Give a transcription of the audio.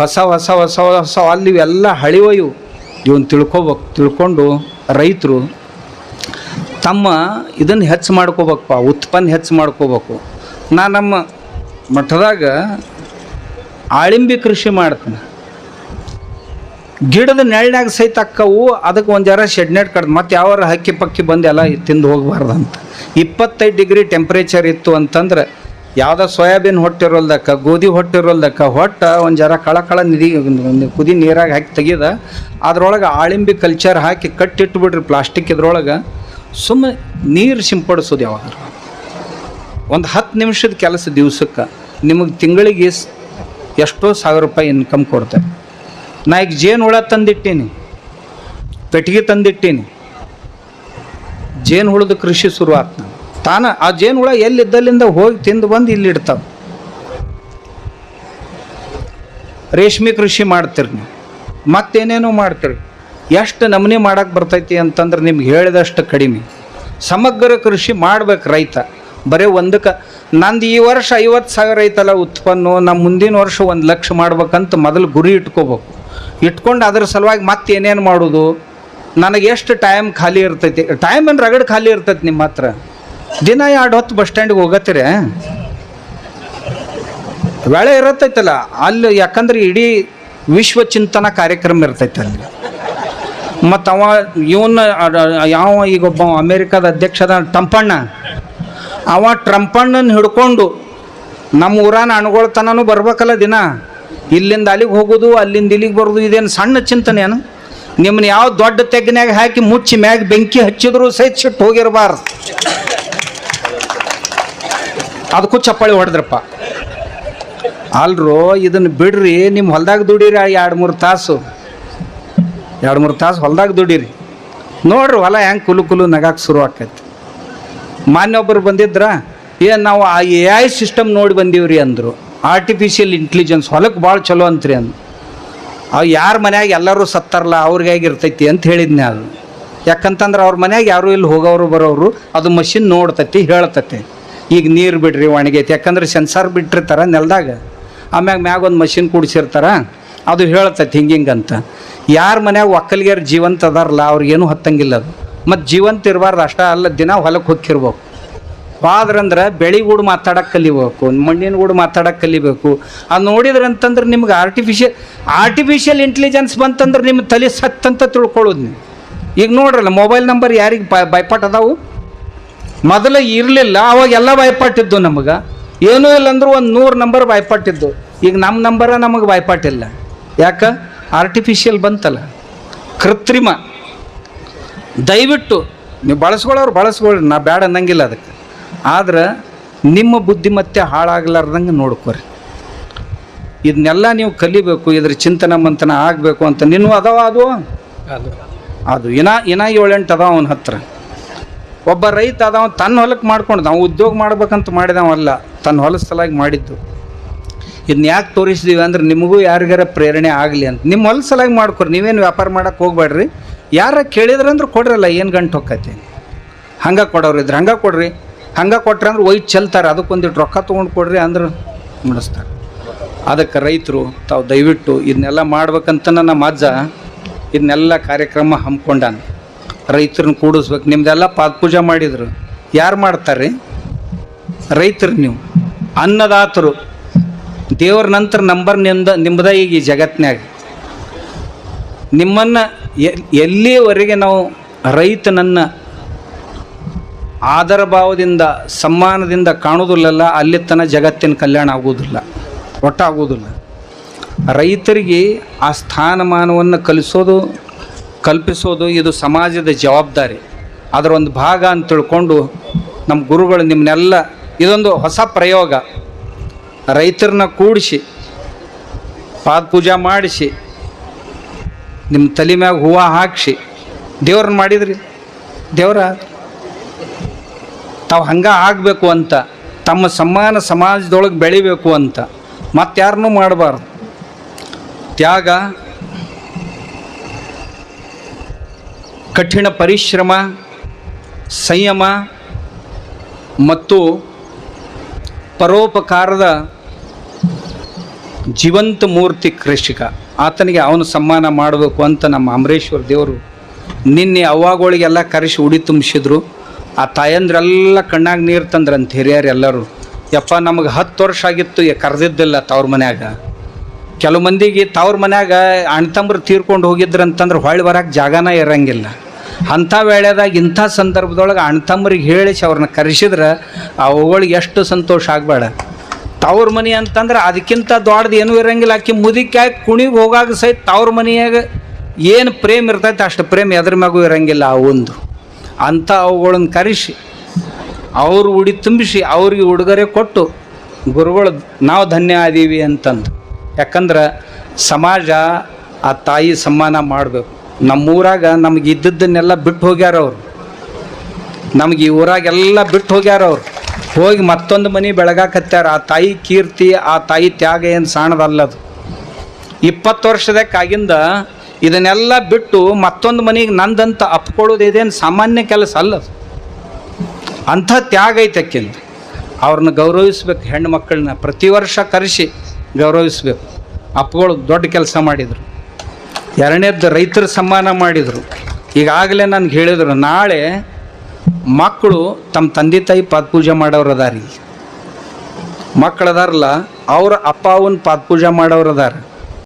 ಹೊಸ ಹೊಸ ಹೊಸ ಹೊಸ, ಅಲ್ಲಿ ಇವೆಲ್ಲ ಹಳಿವ ಇವು ಇವನ್ ತಿಳ್ಕೊಬೇಕು, ತಿಳ್ಕೊಂಡು ರೈತರು ತಮ್ಮ ಇದನ್ನು ಹೆಚ್ಚು ಮಾಡ್ಕೋಬೇಕಪ್ಪ ಉತ್ಪನ್ನ ಹೆಚ್ಚು ಮಾಡ್ಕೋಬೇಕು. ನಾ ನಮ್ಮ ಮಠದಾಗ ಆಳಿಂಬಿ ಕೃಷಿ ಮಾಡ್ತೀನಿ. ಗಿಡದ ನೆರಳಿನಾಗ ಸಹಿತ ಅಕ್ಕವು, ಅದಕ್ಕೆ ಒಂದು ಜರ ಶೆಡ್ನೆಟ್ ಕಡ್ದು, ಮತ್ತು ಯಾವಾರ ಹಕ್ಕಿ ಪಕ್ಕಿ ಬಂದು ಎಲ್ಲ ತಿಂದು ಹೋಗಬಾರ್ದಂತ. ಇಪ್ಪತ್ತೈದು ಡಿಗ್ರಿ ಟೆಂಪ್ರೇಚರ್ ಇತ್ತು ಅಂತಂದ್ರೆ ಯಾವುದೋ ಸೋಯಾಬೀನ್ ಹೊಟ್ಟಿರೋಲ್ದಕ್ಕ, ಗೋಧಿ ಹೊಟ್ಟಿರೋಲ್ದಕ್ಕ, ಹೊಟ್ಟ ಒಂದು ಜರ ಕಳ ಕಳ ನಿಧಿ ಕುದಿ ನೀರಾಗಿ ಹಾಕಿ ತೆಗೆದ, ಅದ್ರೊಳಗೆ ಆಳಿಂಬಿ ಕಲ್ಚರ್ ಹಾಕಿ ಕಟ್ಟಿಟ್ಬಿಡ್ರಿ ಪ್ಲಾಸ್ಟಿಕ್ ಇದ್ರೊಳಗೆ. ಸುಮ್ಮನೆ ನೀರು ಸಿಂಪಡಿಸೋದು ಯಾವಾಗ ಒಂದು ಹತ್ತು ನಿಮಿಷದ ಕೆಲಸ ದಿವಸಕ್ಕೆ, ನಿಮಗೆ ತಿಂಗಳಿಗೆ ಎಷ್ಟೋ ಸಾವಿರ ರೂಪಾಯಿ ಇನ್ಕಮ್ ಕೊಡ್ತಾರೆ ನಾ ಈಗ ಜೇನು ಹುಳ ತಂದಿಟ್ಟೀನಿ ಪೆಟ್ಟಿಗೆ ತಂದಿಟ್ಟೀನಿ. ಜೇನು ಹುಳದ ಕೃಷಿ ಶುರು ಆತ್ ನಾನು ತಾನ ಆ ಜೇನುಹುಳ ಎಲ್ಲಿದ್ದಲ್ಲಿಂದ ಹೋಗಿ ತಿಂದು ಬಂದು ಇಲ್ಲಿ ಇಡ್ತಾವೆ. ರೇಷ್ಮೆ ಕೃಷಿ ಮಾಡ್ತೀರಿ ನೀವು. ಮತ್ತೇನೇನೋ ಮಾಡ್ತೀರಿ. ಎಷ್ಟು ನಮೂನೆ ಮಾಡಕ್ಕೆ ಬರ್ತೈತಿ ಅಂತಂದ್ರೆ ನಿಮ್ಗೆ ಹೇಳಿದಷ್ಟು ಕಡಿಮೆ. ಸಮಗ್ರ ಕೃಷಿ ಮಾಡ್ಬೇಕು ರೈತ. ಬರೀ ಒಂದಕ್ಕೆ ನಂದು ಈ ವರ್ಷ ಐವತ್ತು ಸಾವಿರ ಐತಲ್ಲ ಉತ್ಪನ್ನ ನಮ್ಮ ಮುಂದಿನ ವರ್ಷ ಒಂದು ಲಕ್ಷ ಮಾಡ್ಬೇಕಂತ ಮೊದಲು ಗುರಿ ಇಟ್ಕೋಬೇಕು. ಇಟ್ಕೊಂಡು ಅದ್ರ ಸಲುವಾಗಿ ಮತ್ತೆ ಏನೇನು ಮಾಡೋದು? ನನಗೆ ಎಷ್ಟು ಟೈಮ್ ಖಾಲಿ ಇರ್ತೈತಿ. ಟೈಮ್ ಏನು ರಗಡ್ ಖಾಲಿ ಇರ್ತೈತಿ ನಿಮ್ಮ ಹತ್ರ. ದಿನ ಎರಡು ಹೊತ್ತು ಬಸ್ ಸ್ಟ್ಯಾಂಡಿಗೆ ಹೋಗತ್ತೀರಿ? ವೇಳೆ ಇರತ್ತೈತಲ್ಲ, ಅಲ್ಲಿ ಯಾಕಂದ್ರೆ ಇಡೀ ವಿಶ್ವ ಚಿಂತನ ಕಾರ್ಯಕ್ರಮ ಇರ್ತೈತೆ ಅಲ್ಲಿ. ಮತ್ತು ಅವ ಇವನ್ನ ಯಾವ ಈಗ ಒಬ್ಬ ಅಮೇರಿಕಾದ ಅಧ್ಯಕ್ಷದ ಟಂಪಣ್ಣ ಅವ ಟ್ರಂಪಣ್ಣನ ಹಿಡ್ಕೊಂಡು ನಮ್ಮ ಊರಾನ ಅಣ್ಗೊಳ್ತನೂ ಬರ್ಬೇಕಲ್ಲ ದಿನ. ಇಲ್ಲಿಂದ ಅಲ್ಲಿಗೆ ಹೋಗೋದು, ಅಲ್ಲಿಂದ ಇಲ್ಲಿಗೆ ಬರೋದು, ಇದೇನು ಸಣ್ಣ ಚಿಂತನೆ ಏನು? ನಿಮ್ಮನ್ನ ಯಾವ ದೊಡ್ಡ ತೆಗ್ನ್ಯಾಗ ಹಾಕಿ ಮುಚ್ಚಿ ಮ್ಯಾಗ ಬೆಂಕಿ ಹಚ್ಚಿದ್ರು ಸಹಿತ ಸಿಟ್ಟು ಹೋಗಿರಬಾರ್ದು. ಅದಕ್ಕೂ ಚಪ್ಪಾಳಿ ಹೊಡೆದ್ರಪ್ಪ. ಅಲ್ರು ಇದನ್ನ ಬಿಡ್ರಿ ನಿಮ್ಮ ಹೊಲ್ದಾಗ ದುಡೀರಿ ಎರಡು ಮೂರು ತಾಸು. ಎರಡು ಮೂರು ತಾಸು ಹೊಲ್ದಾಗ ದುಡೀರಿ. ನೋಡ್ರಿ ಹೊಲ ಹೆಂಗೆ ಕುಲು ಕುಲು ನಗಾಕೆ ಶುರು ಆಕೈತಿ. ಮಾನ್ಯ ಒಬ್ಬರು ಬಂದಿದ್ರ, ಏನು ನಾವು ಆ ಎ ಐ ಸಿಸ್ಟಮ್ ನೋಡಿ ಬಂದೀವ್ರಿ ಅಂದರು. ಆರ್ಟಿಫಿಷಿಯಲ್ ಇಂಟೆಲಿಜೆನ್ಸ್ ಹೊಲಕ್ಕೆ ಭಾಳ ಚಲೋ ಅಂತ್ರಿ ಅಂದ್ ಅವು ಯಾರ ಮನ್ಯಾಗ ಎಲ್ಲರೂ ಸತ್ತಾರಲ್ಲ ಅವ್ರಿಗೆ ಹೇಗಿರ್ತೈತಿ ಅಂತ ಹೇಳಿದ್ನೆ ಅದು. ಯಾಕಂತಂದ್ರೆ ಅವ್ರ ಮನ್ಯಾಗ ಯಾರು ಇಲ್ಲಿ ಹೋಗೋರು ಬರೋರು, ಅದು ಮಷಿನ್ ನೋಡ್ತತಿ, ಹೇಳ್ತೈತಿ. ಈಗ ನೀರು ಬಿಡ್ರಿ ಒಣಗೈತಿ ಯಾಕಂದ್ರೆ ಸೆನ್ಸಾರ್ ಬಿಟ್ಟಿರ್ತಾರೆ ನೆಲದಾಗ. ಆಮ್ಯಾಗ ಮ್ಯಾಗ ಒಂದು ಮಷಿನ್ ಕೂಡಿಸಿರ್ತಾರ. ಅದು ಹೇಳ್ತೈತಿ ಅಂತ ಯಾರ ಮನ್ಯಾಗ ಒಕ್ಕಲಿಗರು ಜೀವಂತ ಅದಾರಲ್ಲ ಅವ್ರಿಗೇನು ಹತ್ತಂಗಿಲ್ಲ ಅದು. ಮತ್ತು ಜೀವಂತ ಇರಬಾರ್ದು ಅಷ್ಟೇ ಅಲ್ಲ, ದಿನ ಹೊಲಕ್ಕೆ ಹೋಗಿರ್ಬೇಕು ಹೋದ್ರಂದ್ರೆ ಬೆಳಿಗೂಡು ಮಾತಾಡಕ್ಕೆ ಕಲಿಬೇಕು, ಮಣ್ಣಿನ ಗೂಡು ಮಾತಾಡಕ್ಕೆ ಕಲಿಬೇಕು. ಅದು ನೋಡಿದ್ರೆ ಅಂತಂದ್ರೆ ನಿಮ್ಗೆ ಆರ್ಟಿಫಿಷಿಯಲ್ ಆರ್ಟಿಫಿಷಿಯಲ್ ಇಂಟೆಲಿಜೆನ್ಸ್ ಬಂತಂದ್ರೆ ನಿಮ್ಮ ತಲೆ ಸತ್ತಂತ ತಿಳ್ಕೊಳ್ಳೋದು ನೀವು. ಈಗ ನೋಡ್ರಲ್ಲ ಮೊಬೈಲ್ ನಂಬರ್ ಯಾರಿಗೆ ಬೈಪಾಟ್ ಅದಾವು? ಮೊದಲು ಇರಲಿಲ್ಲ ಅವಾಗ ಎಲ್ಲ ಭಯಪಟ್ಟಿದ್ದು ನಮಗೆ. ಏನೂ ಇಲ್ಲ ಅಂದ್ರೆ ಒಂದು ನೂರು ನಂಬರ್ ಭಯಪಟ್ಟಿದ್ದು. ಈಗ ನಮ್ಮ ನಂಬರ ನಮಗೆ ಭಯಪಟ್ಟಿಲ್ಲ. ಯಾಕೆ? ಆರ್ಟಿಫಿಷಿಯಲ್ ಬಂತಲ್ಲ. ಕೃತ್ರಿಮ. ದಯವಿಟ್ಟು ನೀವು ಬಳಸ್ಕೊಳ್ಳೋರು ಬಳಸ್ಕೊಳ್ಳಿ ನಾ ಬೇಡ ಅನ್ನಂಗಿಲ್ಲ ಅದಕ್ಕೆ. ಆದ್ರೆ ನಿಮ್ಮ ಬುದ್ಧಿಮತ್ತೆ ಹಾಳಾಗ್ಲಾರ್ದಂಗೆ ನೋಡ್ಕೊರಿ. ಇದನ್ನೆಲ್ಲ ನೀವು ಕಲಿಬೇಕು ಇದ್ರ ಚಿಂತನ ಮಂತನ ಆಗಬೇಕು ಅಂತ. ನಿನ್ನೂ ಅದಾವ ಅದು? ಅದು. ಇನ್ನ ಇನ್ನ ಏಳೆಂಟು ಅದಾವ ಅವನ ಹತ್ರ. ಒಬ್ಬ ರೈತ ಅದಾವ ತನ್ನ ಹೊಲಕ್ಕೆ ಮಾಡ್ಕೊಂಡು ನಾವು ಉದ್ಯೋಗ ಮಾಡ್ಬೇಕಂತ ಮಾಡಿದವಲ್ಲ ತನ್ನ ಹೊಲದ ಸಲುವಾಗಿ ಮಾಡಿದ್ದು. ಇದನ್ನ ಯಾಕೆ ತೋರಿಸಿದೀವಿ ಅಂದ್ರೆ ನಿಮಗೂ ಯಾರಿಗಾರ ಪ್ರೇರಣೆ ಆಗಲಿ ಅಂತ. ನಿಮ್ಮ ಹೊಲದ ಸಲಾಗಿ ಮಾಡ್ಕೊರಿ, ನೀವೇನು ವ್ಯಾಪಾರ ಮಾಡಕ್ಕೆ ಹೋಗ್ಬೇಡ್ರಿ. ಯಾರ ಕೇಳಿದ್ರಂದ್ರೆ ಕೊಡ್ರಲ್ಲ, ಏನು ಗಂಟು ಹೊಕ್ಕೈತಿ. ಹಂಗೆ ಕೊಡೋರು ಇದ್ರೆ ಹಂಗೆ ಕೊಡ್ರಿ. ಹಂಗೆ ಕೊಟ್ರೆ ಅಂದ್ರೆ ಒಯ್ದು ಚೆಲ್ತಾರೆ ಅದಕ್ಕೊಂದಿಟ್ಟು ರೊಕ್ಕ ತೊಗೊಂಡು ಕೊಡ್ರಿ ಅಂದ್ರೆ ಮುಡಿಸ್ತಾರೆ. ಅದಕ್ಕೆ ರೈತರು, ತಾವು ದಯವಿಟ್ಟು ಇದನ್ನೆಲ್ಲ ಮಾಡ್ಬೇಕಂತ ನಮ್ಮ ಅಜ್ಜ ಇದನ್ನೆಲ್ಲ ಕಾರ್ಯಕ್ರಮ ಹಮ್ಮಿಕೊಂಡಾನ ರೈತರನ್ನ ಕೂಡಿಸ್ಬೇಕು. ನಿಮ್ದೆಲ್ಲ ಪಾದ ಪೂಜೆ ಮಾಡಿದ್ರು. ಯಾರು ಮಾಡ್ತಾರೆ ರೈತರು ನೀವು. ಅನ್ನದಾತರು. ದೇವ್ರ ನಂತರ ನಂಬರ್ ನಿಮ್ದ ನಿಮ್ಮದ ಈಗ ಈ ಜಗತ್ತಿನಾಗ ನಿಮ್ಮನ್ನು ಎಲ್ಲಿಯವರೆಗೆ ನಾವು ರೈತನನ್ನು ಆದರ ಭಾವದಿಂದ, ಸಮ್ಮಾನದಿಂದ ಕಾಣೋದಿಲ್ಲಲ್ಲ ಅಲ್ಲಿ ತನ ಜಗತ್ತಿನ ಕಲ್ಯಾಣ ಆಗುವುದಿಲ್ಲ ಒಟ್ಟಾಗುವುದಿಲ್ಲ ರೈತರಿಗೆ ಆ ಸ್ಥಾನಮಾನವನ್ನು ಕಲಿಸೋದು ಕಲ್ಪಿಸೋದು ಇದು ಸಮಾಜದ ಜವಾಬ್ದಾರಿ. ಅದರ ಒಂದು ಭಾಗ ಅಂತ ತಿಳ್ಕೊಂಡು ನಮ್ಮ ಗುರುಗಳು ನಿಮ್ಮನ್ನೆಲ್ಲ ಇದೊಂದು ಹೊಸ ಪ್ರಯೋಗ. ರೈತರನ್ನ ಕೂಡಿಸಿ, ಪಾದ ಪೂಜಾ ಮಾಡಿಸಿ ನಿಮ್ಮ ತಲೆ ಮ್ಯಾಗ ಹೂವು ಹಾಕಿಸಿ, ದೇವ್ರನ್ನ ಮಾಡಿದ್ರಿ? ದೇವ್ರ, ತಾವು ಹಂಗೆ ಆಗಬೇಕು ಅಂತ, ತಮ್ಮ ಸಮಾನ ಸಮಾಜದೊಳಗೆ ಬೆಳಿಬೇಕು ಅಂತ ಮತ್ತಾರನ್ನೂ ಮಾಡಬಾರ್ದು. ತ್ಯಾಗ ಕಠಿಣ ಪರಿಶ್ರಮ, ಸಂಯಮ ಮತ್ತು ಪರೋಪಕಾರದ ಜೀವಂತ ಮೂರ್ತಿ ಕೃಷಿಕ. ಆತನಿಗೆ ಅವನು ಸಮ್ಮಾನ ಮಾಡಬೇಕು ಅಂತ ನಮ್ಮ ಅಮರೇಶ್ವರ ದೇವರು ನಿನ್ನೆ ಅವ್ವಾಗಳಿಗೆಲ್ಲ ಕರೆಸಿ ಉಡಿ ತುಂಬಿಸಿದ್ರು. ಆ ತಾಯಂದ್ರೆಲ್ಲ ಕಣ್ಣಾಗ ನೀರು ತಂದ್ರಂತ ಹಿರಿಯರು ಎಲ್ಲರೂ. ಯಪ್ಪ, ನಮಗೆ ಹತ್ತು ವರ್ಷ ಆಗಿತ್ತು ಕರೆದಿದ್ದಿಲ್ಲ ತವ್ರ ಮನ್ಯಾಗ. ಕೆಲವು ಮಂದಿಗೆ ತವ್ರ ಮನ್ಯಾಗ ಅಣ್ತಂಬ್ರು ತೀರ್ಕೊಂಡು ಹೋಗಿದ್ರಂತಂದ್ರೆ ಹೊಳ್ಳಿ ಬರಕ್ಕೆ ಜಾಗನೇ ಇರಂಗಿಲ್ಲ. ಅಂಥ ವೇಳೆದಾಗ ಇಂಥ ಸಂದರ್ಭದೊಳಗೆ ಅಣ್ತಮ್ಮರಿಗೆ ಹೇಳಿಸಿ ಅವ್ರನ್ನ ಕರೆಸಿದ್ರೆ ಅವುಗಳಿಗೆ ಎಷ್ಟು ಸಂತೋಷ ಆಗಬೇಡ. ತವ್ರ ಮನೆ ಅಂತಂದ್ರೆ ಅದಕ್ಕಿಂತ ದೊಡ್ಡದು ಏನೂ ಇರಂಗಿಲ್ಲ. ಆಕಿ ಮುದಿಕಾಗಿ ಕುಣಿಗೆ ಹೋಗಾಗ ಸಹಿತ ತವ್ರ ಮನೆಯಾಗ ಏನು ಪ್ರೇಮ್ ಇರ್ತೈತೆ ಅಷ್ಟು ಪ್ರೇಮ್ ಎದ್ರ ಮ್ಯಾಗೂ ಇರೋಂಗಿಲ್ಲ ಆ ಒಂದು. ಅಂಥ ಅವುಗಳನ್ನ ಕರೆಸಿ, ಅವರು ಉಡಿ ತುಂಬಿಸಿ, ಅವ್ರಿಗೆ ಉಡುಗೊರೆ ಕೊಟ್ಟು, ಗುರುಗಳು ನಾವು ಧನ್ಯ ಆದೀವಿ ಅಂತಂದು. ಯಾಕಂದ್ರೆ ಸಮಾಜ ಆ ತಾಯಿ ಸಮ್ಮಾನ ಮಾಡಬೇಕು. ನಮ್ಮೂರಾಗ ನಮ್ಗೆ ಇದ್ದದ್ದನ್ನೆಲ್ಲ ಬಿಟ್ಟು ಹೋಗ್ಯಾರ ಅವರು. ನಮ್ಗೆ ಈ ಊರಾಗೆಲ್ಲ ಬಿಟ್ಟು ಹೋಗ್ಯಾರ ಅವ್ರು. ಹೋಗಿ ಮತ್ತೊಂದು ಮನೆ ಬೆಳಗಾಕತ್ಯಾರ ಆ ತಾಯಿ ಕೀರ್ತಿ, ಆ ತಾಯಿ ತ್ಯಾಗ ಏನು ಸಾಣದಲ್ಲದು ಇಪ್ಪತ್ತು ವರ್ಷದಕ್ಕಾಗಿಂದ ಇದನ್ನೆಲ್ಲ ಬಿಟ್ಟು ಮತ್ತೊಂದು ಮನೆಗೆ ನಂದಂತ ಅಪ್ಕೊಳ್ಳೋದು ಇದೇನು ಸಾಮಾನ್ಯ ಕೆಲಸ ಅಲ್ಲದು ಅಂಥ ತ್ಯಾಗ ಐತೆ ಆಕಿಂದು ಅವ್ರನ್ನ ಗೌರವಿಸ್ಬೇಕು ಹೆಣ್ಣು ಮಕ್ಕಳನ್ನ ಪ್ರತಿ ವರ್ಷ ಕರೆಸಿ ಗೌರವಿಸ್ಬೇಕು. ಅಪ್ಪಗಳು ದೊಡ್ಡ ಕೆಲಸ ಮಾಡಿದರು. ಎರಡನೇದ್ದು ರೈತರ ಸನ್ಮಾನ ಮಾಡಿದರು. ಈಗಾಗಲೇ ನನಗೆ ಹೇಳಿದರು, ನಾಳೆ ಮಕ್ಕಳು ತಮ್ಮ ತಂದೆ ತಾಯಿ ಪಾದಪೂಜೆ ಮಾಡೋರು ಅದಾರಿ. ಮಕ್ಕಳು ಅದಾರಲ್ಲ ಅವ್ರ ಅಪ್ಪ ಅವನ ಪಾದಪೂಜೆ ಮಾಡೋರು ಅದಾರ.